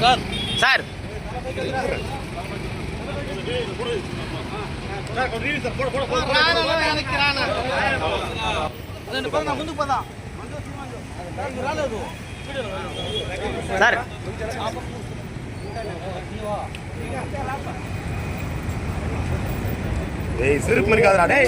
Sir sir ఏయ్ సిరుపు మరి కాదురా డే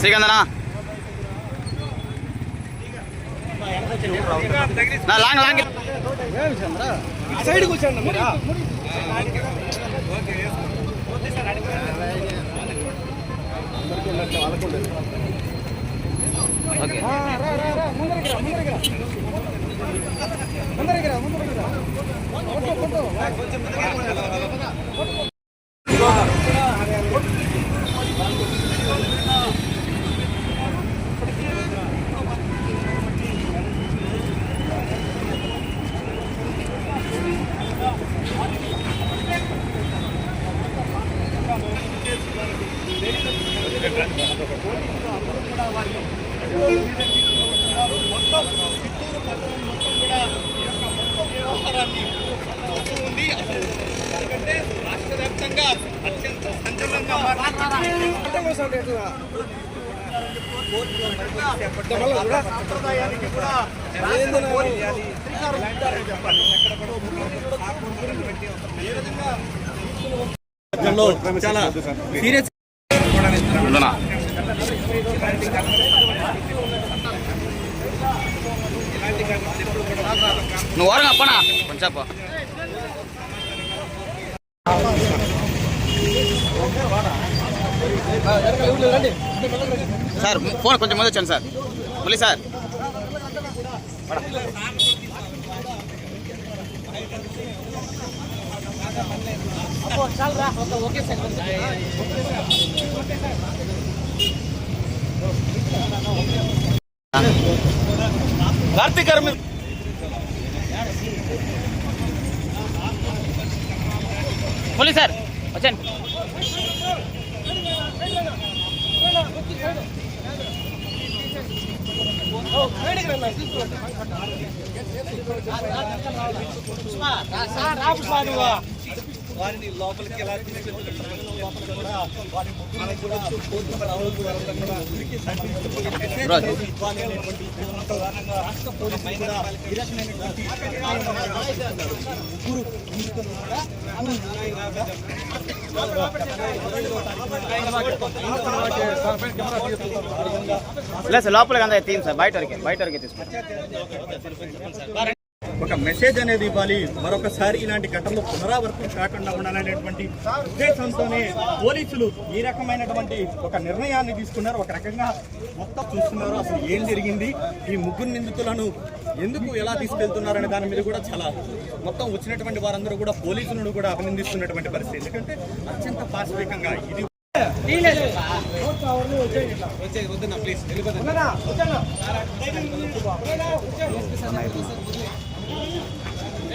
శ్రీగంధనా లాంగ్ లాంగ్. సైడ్ కూర్చోండి మీరు ఓకే చాలా సీరియస్ ఉండునా నువ్వు ఓరగా అప్పనా కొంచెం చెప్పు. సార్ ఫోన్ కొంచెం ముందు వచ్చాను సార్. మళ్ళీ సార్. కార్తీక్ గారు మీరు మళ్ళీ సార్ వచ్చాను. రా పుష్పా నువ్వు వారిని లోపలికి ఎలా తీసుకెళ్తున్నారు కూడా వారి ముగ్గురు కూడా కోర్టు రావడం కూడా ప్రధానంగా రాష్ట్ర పోలీసులు కూడా ఈ రకమైనటువంటి ముగ్గురు కూడా లేదు సార్ లోపలికి అందరూ తీయం సార్ బయట వరకే బయట వరకే తీసుకుంటాం. ఒక మెసేజ్ అనేది ఇవ్వాలి. మరొకసారి ఇలాంటి ఘటనలు పునరావృతం కాకుండా ఉండాలనేటువంటి ఉద్దేశంతోనే పోలీసులు ఈ రకమైనటువంటి ఒక నిర్ణయాన్ని తీసుకున్నారు. ఒక రకంగా మొత్తం చూస్తున్నారు. అసలు ఏం జరిగింది? ఈ ముగ్గురు నిందితులను ఎందుకు ఎలా తీసుకెళ్తున్నారు అనే దాని మీద కూడా చాలా మొత్తం వచ్చినటువంటి వారందరూ కూడా పోలీసులను కూడా అభినందిస్తున్నటువంటి పరిస్థితి. ఎందుకంటే అత్యంత పాశవికంగా ఇది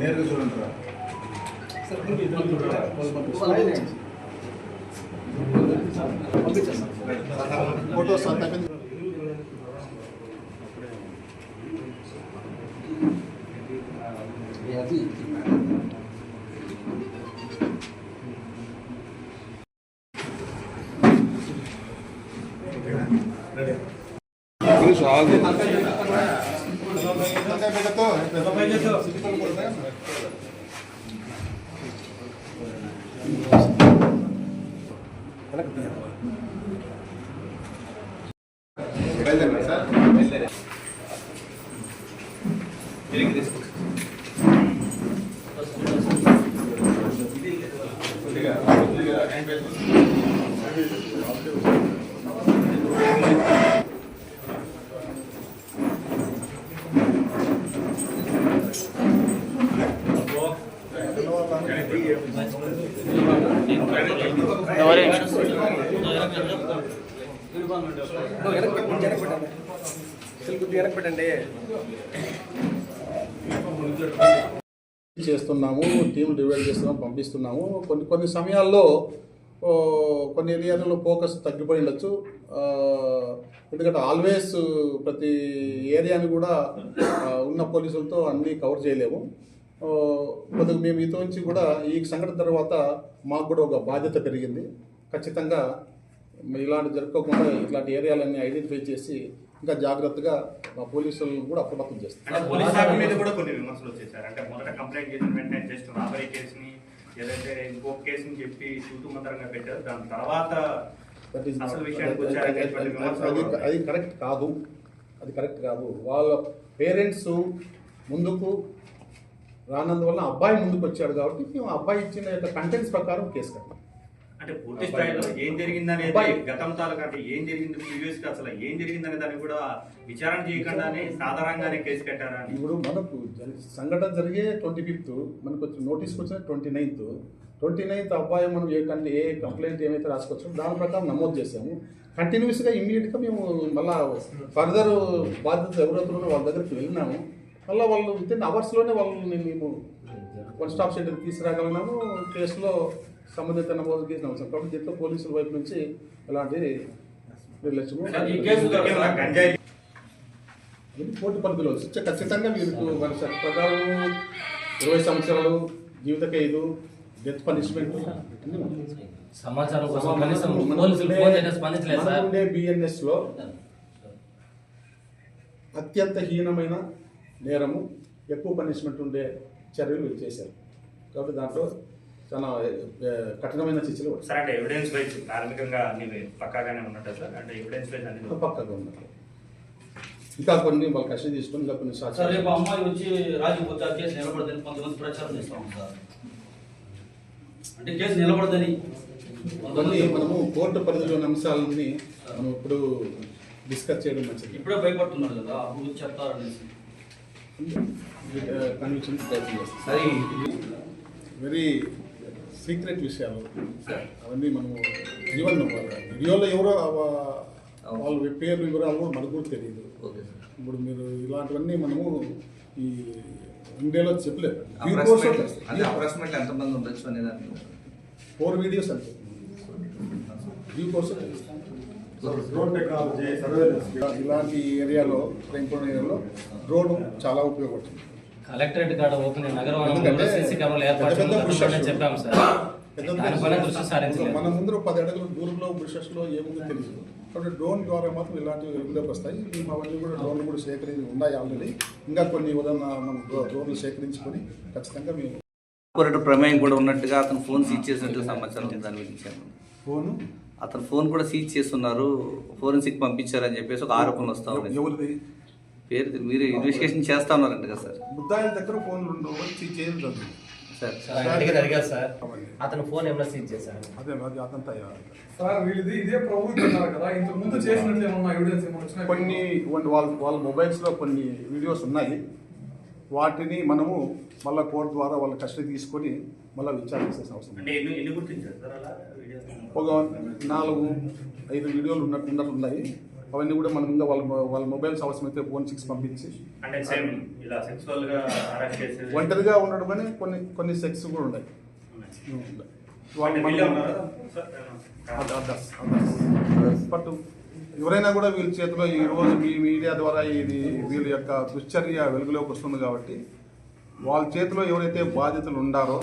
నేరుగా చూడండి రా ఫోటోస్ అంతా బయలుదేరండి సార్ ఎవరే చేస్తున్నాము టీం డివైడ్ చేస్తున్నాము పంపిస్తున్నాము. కొన్ని కొన్ని సమయాల్లో కొన్ని ఏరియాలలో ఫోకస్ తగ్గిపోయి ఉండొచ్చు. ఎందుకంటే ఆల్వేస్ ప్రతి ఏరియాని కూడా ఉన్న పోలీసులతో అన్నీ కవర్ చేయలేము. కొద్దిగా మేము ఇతో నుంచి కూడా ఈ సంఘటన తర్వాత మాకు కూడా ఒక బాధ్యత పెరిగింది. ఖచ్చితంగా ఇలాంటి జరగకుండా ఇట్లాంటి ఏరియాలన్నీ ఐడెంటిఫై చేసి ఇంకా జాగ్రత్తగా మా పోలీసులను కూడా అప్రమత్తం చేస్తాం. అంటే పోలీస్ శాఖ మీద కూడా కొన్ని విమర్శలు వచ్చేసారు అంటే మొదట కంప్లైంట్ చేసిన వెంటనే జస్ట్ రాబరీ కేసుని ఏదైతే ఇంకొక కేసుని చెప్పి పెట్టారు. దాని తర్వాత అది కరెక్ట్ కాదు. అది కరెక్ట్ కాదు. వాళ్ళ పేరెంట్స్ ముందుకు రానందువల్ల అబ్బాయి ముందుకు వచ్చాడు కాబట్టి మేము అబ్బాయి ఇచ్చిన యొక్క కంటెంట్స్ ప్రకారం కేసు కట్టాం. అంటే పూర్తి స్థాయిలో ఏం జరిగిందనేది అబ్బాయి. గతం తాలూకా ఏం జరిగింది ప్రీవియస్గా అసలు ఏం జరిగిందనే దాన్ని కూడా విచారణ చేయకుండానే సాధారణంగానే కేసు కట్టారా ఇప్పుడు మనకు సంఘటన జరిగే ట్వంటీ ఫిఫ్త్ మనకు వచ్చి నోటీస్కి వచ్చిన ట్వంటీ నైన్త్ ట్వంటీ నైన్త్ అబ్బాయి మనం ఏ కంటే ఏ కంప్లైంట్ ఏమైతే రాసుకొచ్చామో దాని ప్రకారం నమోదు చేసాము కంటిన్యూస్గా ఇమ్మీడియట్గా మేము మళ్ళా ఫర్దర్ బాధ్యత ఎవరైతే ఉన్నారో వాళ్ళ దగ్గరికి వెళ్ళినాము. మళ్ళీ వాళ్ళు విత్ ఇన్ అవర్స్లోనే వాళ్ళని మేము వన్ స్టాప్ సెంటర్కి తీసుకురాగలిగినాము. కేసులో సంబంధిత నమోదు చేసిన అవసరం కాబట్టి దీంట్లో పోలీసుల వైపు నుంచి ఎలాంటి నిర్లక్ష్యము కేసు కోర్టు పరిధిలో ఖచ్చితంగా వీరికి మన ప్రకారం ఇరవై సంవత్సరాలు జీవిత ఖైదు డెత్ పనిష్మెంట్. సమాచారం కోసం బిఎన్ఎస్లో అత్యంత హీనమైన నేరము ఎక్కువ పనిష్మెంట్ ఉండే చర్యలు వీళ్ళు చేశారు. కాబట్టి దాంట్లో చాలా కఠినమైన శిక్షలు పడతాయి. సార్ అంటే ఎవిడెన్స్ వైజ్ ప్రాథమికంగా అన్ని పక్కాగానే ఉన్నట్టు సార్? అంటే ఎవిడెన్స్ వైజ్ అన్ని పక్కగా ఉన్నారు ఇంకా కొన్ని వాళ్ళ కష్టం తీసుకొని ఇంకా కొన్ని సార్ రేపు అమ్మాయి వచ్చి రాజీవ్ ఆ కేసు నిలబడదని కొంతమంది ప్రచారం చేస్తాం సార్. అంటే కేసు నిలబడదని అవన్నీ మనము కోర్టు పరిధిలోని అంశాలని మనం ఇప్పుడు డిస్కస్ చేయడం మంచిది. ఇప్పుడే భయపడుతున్నారు కదా అప్పుడు చెప్తారనేసి. కన్విక్షన్ చేస్తాం వెరీ సీక్రెట్ విషయాలు. అవన్నీ మనము ఈవెన్ వీడియోలో ఎవరో వాళ్ళ పేర్లు వివరాలు కూడా మనకు కూడా తెలియదు. ఇప్పుడు మీరు ఇలాంటివన్నీ మనము ఈ ఇండియాలో చెప్పలేదు అంటే ఎంతమంది ఉండొచ్చు అనే. ఫోర్ వీడియోస్ అంతే. వ్యూ కోసం డ్రోన్ టెక్నాలజీ సర్వేలెన్స్ ఇలాంటి ఏరియాలో ఇంపార్టెంట్ ఏరియాలో డ్రోన్ చాలా ఉపయోగపడుతుంది. కలెక్టరేట్ కాడ ఓపెన్ నగరం ఎందుకంటే సీసీ కెమెరాలు ఏర్పాటు చెప్పాము సార్. మన ముందు పది అడుగుల దూరంలో బ్రిషెస్లో ఏముందో తెలియదు కాబట్టి డ్రోన్ ద్వారా మాత్రం ఇలాంటివి వెలుగులోకి వస్తాయి. మేము అవన్నీ కూడా డ్రోన్లు కూడా సేకరించి ఉన్నాయి ఆల్రెడీ ఇంకా కొన్ని ఉదాహరణ మనం డ్రో- డ్రోన్లు సేకరించుకొని ఖచ్చితంగా మేము ప్రమేయం కూడా ఉన్నట్టుగా అతను ఫోన్ సీజ్ చేసినట్టు సమాచారం దాని గురించి? ఫోను అతను ఫోన్ కూడా సీజ్ చేస్తున్నారు. ఫోరెన్సిక్ పంపించారని చెప్పేసి ఒక ఆరోపణలు వస్తా ఉన్నాయి పేరు మీరు ఇన్వెస్టిగేషన్ చేస్తా ఉన్నారంట కదా సార్. ముద్దాయిల దగ్గర ఫోన్లు ఉండవు వచ్చి చేయడం సార్. సార్ అడిగారు అతను ఫోన్ ఏమైనా సీజ్ చేశారు అదే అది అదంతా సార్ వీళ్ళది ఇదే కదా. ఇంతకు ముందు చేసినట్లు ఏమన్నా ఎవిడెన్స్ ఏమన్నా వచ్చినాయి కొన్ని కొన్ని వాళ్ళ వాళ్ళ మొబైల్స్లో కొన్ని వీడియోస్ ఉన్నాయి. వాటిని మనము మళ్ళీ కోర్టు ద్వారా వాళ్ళ కస్టడీ తీసుకొని మళ్ళీ విచారణ చేసే అవసరం ఒక నాలుగు ఐదు వీడియోలు ఉన్నట్టు ఉన్నట్టు ఉన్నాయి అవన్నీ కూడా మనం ఇంకా వాళ్ళ వాళ్ళ మొబైల్స్ అవసరమైతే ఫోన్ సిక్స్ పంపించి. ఒంటరిగా ఉండడం అని కొన్ని కొన్ని సెక్స్ కూడా ఉన్నాయి. బట్ ఎవరైనా కూడా వీళ్ళ చేతిలో ఈ రోజు మీ మీడియా ద్వారా ఇది వీళ్ళ యొక్క దుశ్చర్య వెలుగులోకి వస్తుంది కాబట్టి వాళ్ళ చేతిలో ఎవరైతే బాధితులు ఉండారో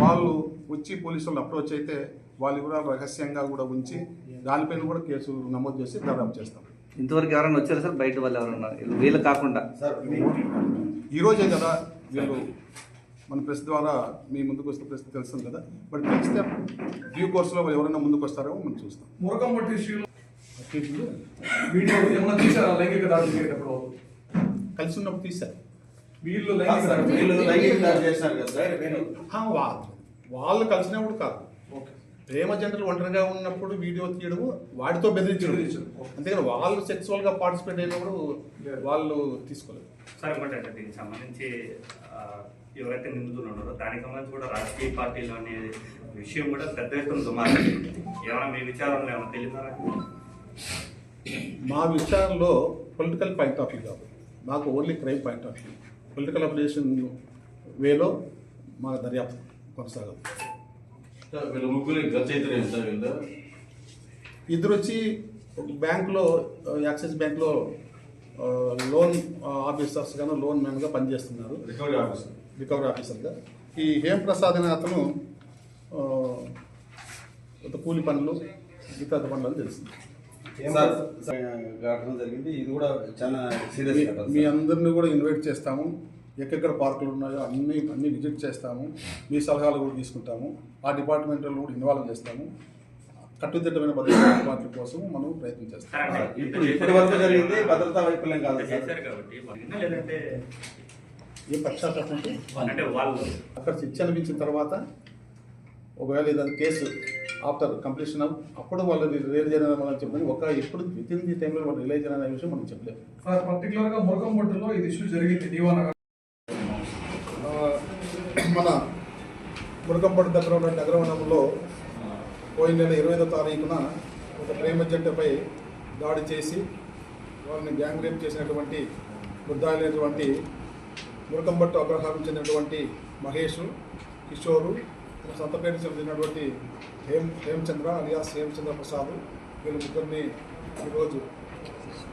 వాళ్ళు వచ్చి పోలీసులను అప్రోచ్ అయితే వాళ్ళు కూడా రహస్యంగా కూడా ఉంచి దానిపైన కూడా కేసు నమోదు చేసి దర్యాప్తు చేస్తాం. ఇంతవరకు ఎవరైనా వచ్చారు సార్? బయట వాళ్ళు ఎవరైనా వీళ్ళు కాకుండా. ఈ రోజే కదా వీళ్ళు మన ప్రెస్ ద్వారా మీ ముందుకు వస్తే ప్రెస్ తెలుస్తుంది కదా. బట్ నెక్స్ట్ డ్యూ కోర్సులో ఎవరైనా ముందుకు వస్తారో మనం చూస్తాం. వీడియో ఏమన్నా తీసారా లైంగిక దాడి చేసేటప్పుడు? కలిసి ఉన్నప్పుడు తీశారు. వీళ్ళు చేశారు కదా సార్ వాళ్ళు. కలిసినప్పుడు కాదు. ఓకే. ప్రేమ జంటలు ఒంటరిగా ఉన్నప్పుడు వీడియో తీయడం వాడితో బెదిరించడం. బెదిరించడం. అంతేగాని వాళ్ళు సెక్సువల్గా పార్టిసిపేట్ అయినప్పుడు వాళ్ళు తీసుకోలేదు. సార్ ఇంకోటి అంటే దీనికి సంబంధించి ఎవరైతే నిందితులు ఉన్నారో దానికి సంబంధించి కూడా రాజకీయ పార్టీలు అనే విషయం కూడా పెద్ద ఎత్తున దుమారం. ఏమైనా మీ విచారంలో ఏమైనా తెలియదారా మా విచారణలో పొలిటికల్ పాయింట్ ఆఫ్ వ్యూ కాదు మాకు only crime point of view political application వేలో మా దర్యాప్తు కొనసాగదు. ఇద్దరు వచ్చి ఒక బ్యాంకులో యాక్సిస్ బ్యాంక్లో లోన్ ఆఫీసర్స్ గాను లోన్ మ్యాన్గా పనిచేస్తున్నారు. Recovery officer. రికవరీ ఆఫీసర్గా ఈ హేమ్ ప్రసాద్ అనే అతను కూలి పనులు ఇతర పనులు అని జరిగింది. ఇది కూడా చాలా సీరియస్ మీ-. అందరిని కూడా ఇన్వైట్ చేస్తాము. ఎక్కడెక్కడ పార్కులు ఉన్నాయో అన్ని అన్ని విజిట్ చేస్తాము. మీ సలహాలు కూడా తీసుకుంటాము. ఆ డిపార్ట్మెంట్లో కూడా ఇన్వాల్వ్ చేస్తాము. కట్టుదిట్టమైన భద్రతా ఏర్పాట్ల కోసం మనం ప్రయత్నం చేస్తాం ఇప్పుడు ఇప్పటి వరకు జరిగింది భద్రతా వైఫల్యం కాదు ఏ పక్షాపం అంటే అంటే వాళ్ళు అక్కడ శిక్ష అనిపించిన తర్వాత ఒకవేళ ఏదైనా కేసు ఆఫ్టర్ కంప్లీషన్ అప్ అప్పుడు వాళ్ళు రిలీజ్ అయిన మనం చెప్పని ఒక ఎప్పుడు విత్ ఇన్ ది టైంలో వాళ్ళు రిలీజ్ అయిన విషయం మనం చెప్పలేము సార్ పర్టికులర్గా మురకం పట్టులో ఇది ఇష్యూ జరిగింది దీవానా ఆ, మన మురకంపడి దగ్గర ఉన్న నగరవనంలో పోయిన నెల ఇరవై ఐదో తారీఖున ఒక ప్రేమ జంటపై దాడి చేసి వాళ్ళని గ్యాంగ్ రేప్ చేసినటువంటి ముద్దాయినటువంటి మురకంపట్టు అగ్రహారం చెందినటువంటి మహేష్ కిషోరు సంతపేట చెందినటువంటి హేమ్ హేమచంద్ర అలియాస్ హేమచంద్ర ప్రసాద్ వీళ్ళు ముగ్గురిని ఈరోజు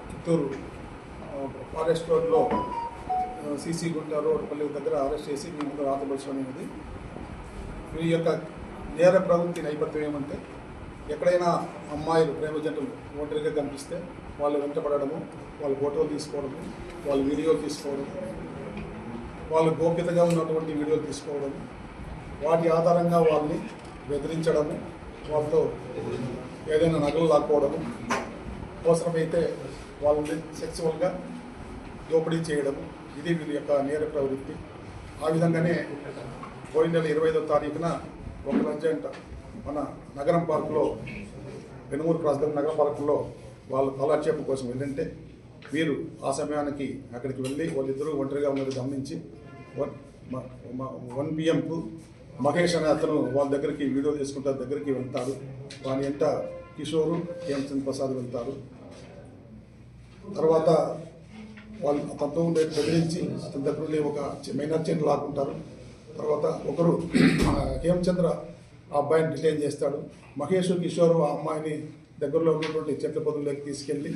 చిత్తూరు ఫారెస్ట్ రోడ్లో సీసీ గుంట రోడ్ పల్లి దగ్గర అరెస్ట్ చేసి మీ ముందు రాతపరచడం అనేది. మీ యొక్క నేర ప్రవృత్తి నేపథ్యం ఏమంటే ఎక్కడైనా అమ్మాయిలు ప్రేమ జంటలు ఒంటరిగా కనిపిస్తే వాళ్ళు వెంటపడము వాళ్ళ ఫోటోలు తీసుకోవడము వాళ్ళ వీడియోలు తీసుకోవడం వాళ్ళు గోప్యతగా ఉన్నటువంటి వీడియోలు తీసుకోవడము వాటి ఆధారంగా వాళ్ళని బెదిరించడము వాళ్ళతో ఏదైనా నగలు లాక్కోవడము అవసరమైతే వాళ్ళని సెక్సువల్గా దోపిడీ చేయడము ఇది వీళ్ళ యొక్క నేర ప్రవృత్తి. ఆ విధంగానే పోయిన నెల ఇరవై ఐదో తారీఖున ఒక లజ్జంట మన నగరం పార్కులో పెనుమూరు క్రాస్ దగ్గర నగరం పార్కులో వాళ్ళు కాలక్షేపం కోసం వెళ్ళింటే వీరు ఆ సమయానికి అక్కడికి వెళ్ళి వాళ్ళిద్దరూ ఒంటరిగా ఉన్నది గమనించి వన్ వన్ పిఎంకు మహేష్ అనే అతను వాళ్ళ దగ్గరికి వీడియో తీసుకుంటా దగ్గరికి వెళ్తాడు వాని వెంట కిషోరు హేమచంద్ ప్రసాద్ వెళ్తారు. తర్వాత వాళ్ళు తత్వం ఉండే బెదిరించి అతని దగ్గర ఉండే ఒక చి- మైనర్ చైన్ లాక్కుంటారు. తర్వాత ఒకరు హేమచంద్ర ఆ అబ్బాయిని డిటైన్ చేస్తాడు. మహేష్ కిషోర్ ఆ అమ్మాయిని దగ్గరలో ఉన్నటువంటి చెట్ల పొదుల్లోకి తీసుకెళ్ళి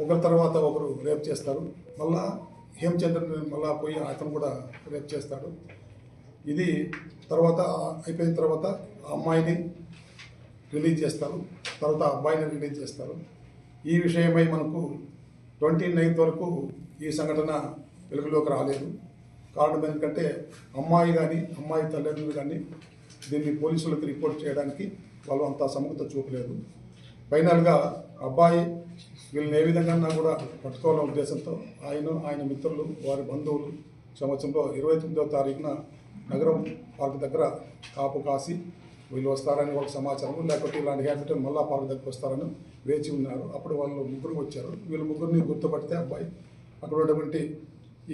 ఒకరి తర్వాత ఒకరు రేప్ చేస్తారు. మళ్ళా హేమచంద్రని మళ్ళా పోయి అతను కూడా రేప్ చేస్తాడు. ఇది తర్వాత అయిపోయిన తర్వాత అమ్మాయిని రిలీజ్ చేస్తారు. తర్వాత అబ్బాయిని రిలీజ్ చేస్తారు. ఈ విషయమై మనకు ట్వంటీ నైన్త్ వరకు ఈ సంఘటన వెలుగులోకి రాలేదు. కారణం ఎందుకంటే అమ్మాయి కానీ అమ్మాయి తల్లిదండ్రులు కానీ దీన్ని పోలీసులకు రిపోర్ట్ చేయడానికి వాళ్ళు అంత సముఖత చూపలేదు. ఫైనల్గా అబ్బాయి వీళ్ళని ఏ విధంగా కూడా పట్టుకోవాలనే ఉద్దేశంతో ఆయన ఆయన మిత్రులు వారి బంధువులు సంవత్సరంలో ఇరవై తొమ్మిదవ తారీఖున నగరం పార్క్ దగ్గర కాపు కాసి వీళ్ళు వస్తారని వాళ్ళకి సమాచారం లేకపోతే ఇలాంటి హ్యాబిటల్ మళ్ళా పార్క్ దగ్గరికి వస్తారని వేచి ఉన్నారు. అప్పుడు వాళ్ళు ముగ్గురు వచ్చారు. వీళ్ళు ముగ్గురిని గుర్తుపడితే అబ్బాయి అక్కడ ఉన్నటువంటి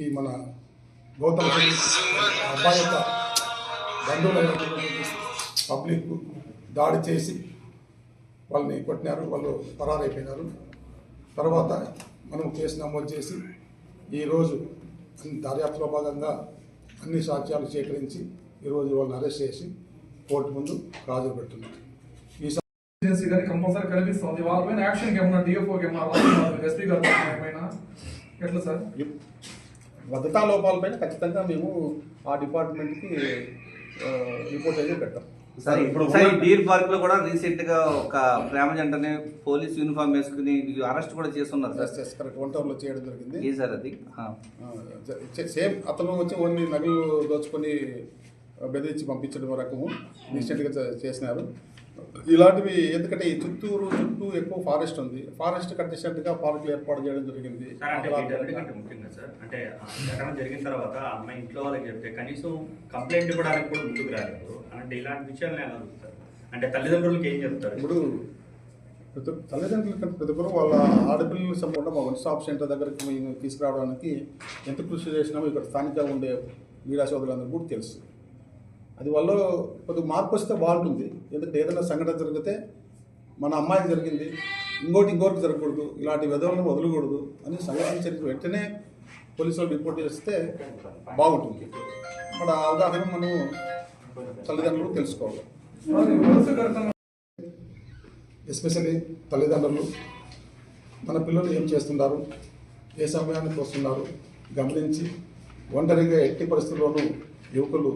ఈ మన గౌతమ్ అబ్బాయి యొక్క బంధువులైనటువంటి పబ్లిక్ దాడి చేసి వాళ్ళని కొట్టినారు. వాళ్ళు పరారైపోయినారు. తర్వాత మనం కేసు నమోదు చేసి ఈరోజు దర్యాప్తులో భాగంగా అన్ని సాక్ష్యాలు సేకరించి ఈరోజు వాళ్ళని అరెస్ట్ చేసి కోర్టు ముందు హాజరు పెట్టున్నారు ఈ ఏజెన్సీ కానీ కంపల్సరీ కనిపిస్తుంది వాళ్ళపైన యాక్షన్ ఏమన్నా ఏమన్నా ఎస్పీ గారు ఏమైనా ఎట్లా సార్? భద్రతా లోపాలపైన ఖచ్చితంగా మేము ఆ డిపార్ట్మెంట్కి రిపోర్ట్ అయితే పెట్టాం. సార్ ఇప్పుడు సార్ డీర్ పార్క్లో కూడా రీసెంట్గా ఒక ప్రేమ జంటనే పోలీస్ యూనిఫామ్ వేసుకుని అరెస్ట్ కూడా చేస్తున్నారు సార్. కరెక్ట్. వన్ చేయడం జరిగింది. ఏ సార్ అది? సేమ్ అతను వచ్చి ఓన్లీ నగలు దోచుకొని బెదిరించి పంపించడం రకము రీసెంట్గా చేసినారు. ఇలాంటివి ఎందుకంటే ఈ చిత్తూరు చుట్టూ ఎక్కువ ఫారెస్ట్ ఉంది. ఫారెస్ట్ కండిషన్గా పార్కులు ఏర్పాటు చేయడం జరిగింది. ముఖ్యంగా సార్. అంటే ఘటన జరిగిన తర్వాత అమ్మాయి ఇంట్లో వాళ్ళకి చెప్తే కనీసం కంప్లైంట్ ఇవ్వడానికి కూడా ముందుకు రాలేదు. అంటే ఇలాంటి విషయాలను ఎలా అడుగుతారు అంటే తల్లిదండ్రులకి ఏం చెప్తారు? ఇప్పుడు ప్రతి తల్లిదండ్రుల కంటే ప్రతి ఒక్కరు వాళ్ళ ఆడపిల్లలు సంబంధం మా వన్ స్టాప్ సెంటర్ దగ్గరికి మేము తీసుకురావడానికి ఎంత కృషి చేసినామో ఇక్కడ స్థానికంగా ఉండే మీడియా సోదరులందరూ కూడా తెలుసు. అది వల్ల కొద్దిగా మార్పు వస్తే బాగుంటుంది. ఎందుకంటే ఏదైనా సంఘటన జరిగితే మన అమ్మాయికి జరిగింది ఇంకోటి ఇంకోటి జరగకూడదు ఇలాంటి విధులను వదలకూడదు అని సంఘటన జరిగిన వెంటనే పోలీసులు రిపోర్ట్ చేస్తే బాగుంటుంది. మన అవగాహన మనం తల్లిదండ్రులు తెలుసుకోవాలి. ఎస్పెషల్లీ తల్లిదండ్రులు తన పిల్లలు ఏం చేస్తున్నారు? ఏ సమయానికి వస్తున్నారు గమనించి ఒంటరిగా ఎట్టి పరిస్థితుల్లోనూ యువకులు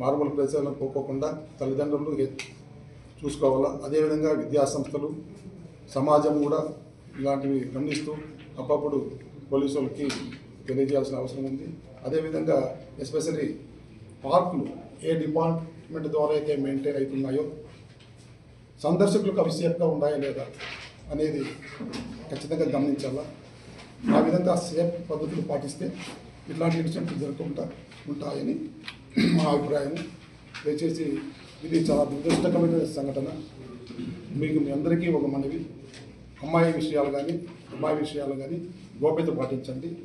మారుమూల ప్రదేశాలను పోకోకుండా తల్లిదండ్రులు చూసుకోవాలా. అదేవిధంగా విద్యాసంస్థలు సమాజం కూడా ఇలాంటివి గమనిస్తూ అప్పుడప్పుడు పోలీసులకి తెలియజేయాల్సిన అవసరం ఉంది. అదేవిధంగా ఎస్పెషల్లీ పార్కులు ఏ డిపార్ట్మెంట్ ద్వారా అయితే మెయింటైన్ అవుతున్నాయో సందర్శకులకు అవి సేఫ్గా ఉన్నాయా లేదా అనేది ఖచ్చితంగా గమనించాలా. ఆ విధంగా సేఫ్ పద్ధతులు పాటిస్తే ఇట్లాంటి ఇన్సిడెంట్లు జరగకుండా ఉంటాయని మా అభిప్రాయం. దయచేసి ఇది చాలా దురదృష్టకరమైన సంఘటన. మీకు మీ అందరికీ ఒక మనవి. అమ్మాయి విషయాలు కానీ అమ్మాయి విషయాలు కానీ గోప్యత పాటించండి.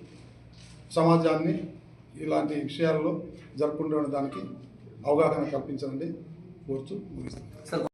సమాజాన్ని ఇలాంటి విషయాల్లో జరగకుండా దానికి అవగాహన కల్పించండి. కోరుతూ ముగిస్తాను